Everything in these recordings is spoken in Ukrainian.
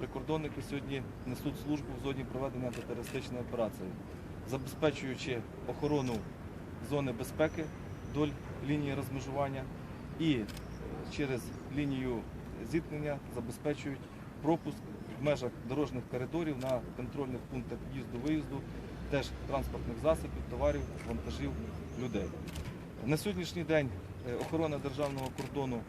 Прикордонники сьогодні несуть службу в зоні проведення антитерористичної операції, забезпечуючи охорону зони безпеки вдоль лінії розмежування і е, через лінію зіткнення забезпечують пропуск в межах дорожніх коридорів на контрольних пунктах в'їзду-виїзду теж транспортних засобів, товарів, вантажів, людей. На сьогоднішній день е, охорона державного кордону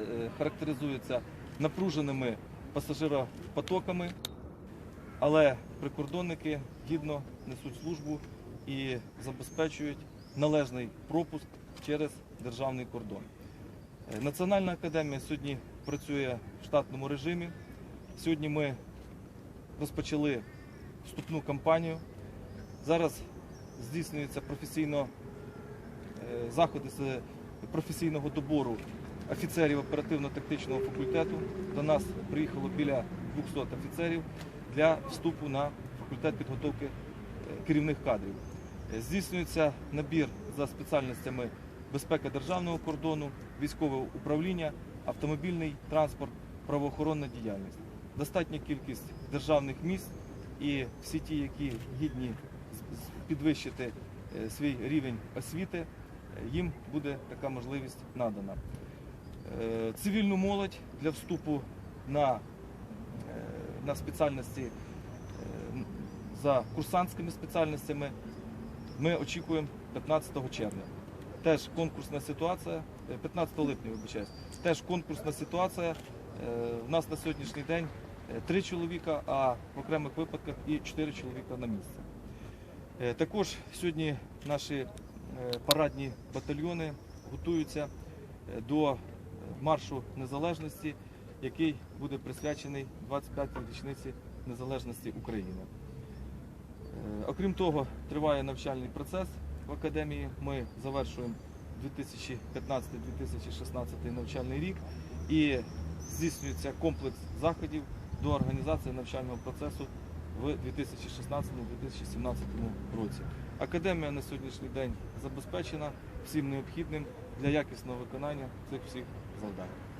е, характеризується напруженими пасажиропотоками, але прикордонники гідно несуть службу і забезпечують належний пропуск через державний кордон. Е, Національна академія сьогодні працює в штатному режимі. Сьогодні ми розпочали вступну кампанію. Зараз здійснюються професійно е, заходи з професійного добору офіцерів оперативно-тактичного факультету. До нас приїхало біля 200 офіцерів для вступу на факультет підготовки е, керівних кадрів. Е, Здійснюється набір за спеціальностями безпека державного кордону, військове управління, автомобільний транспорт, правоохоронна діяльність. Достатня кількість державних місць і всі ті, які гідні підвищити е, свій рівень освіти, їм буде така можливість надана. Е, Цивільну молодь для вступу на, е, на спеціальності е, за курсантськими спеціальностями ми очікуємо 15 червня. Теж конкурсна ситуація, е, 15 липня, вибачаюсь, теж конкурсна ситуація. У нас на сьогоднішній день три чоловіка, а в окремих випадках і чотири чоловіка на місце. Також сьогодні наші парадні батальйони готуються до маршу незалежності, який буде присвячений 25-й річниці незалежності України. Е, Окрім того, триває навчальний процес в академії. Ми завершуємо 2015-2016 навчальний рік і здійснюється комплекс заходів до організації навчального процесу в 2016-2017 році. Академія на сьогоднішній день забезпечена всім необхідним для якісного виконання цих всіх 감사합니다.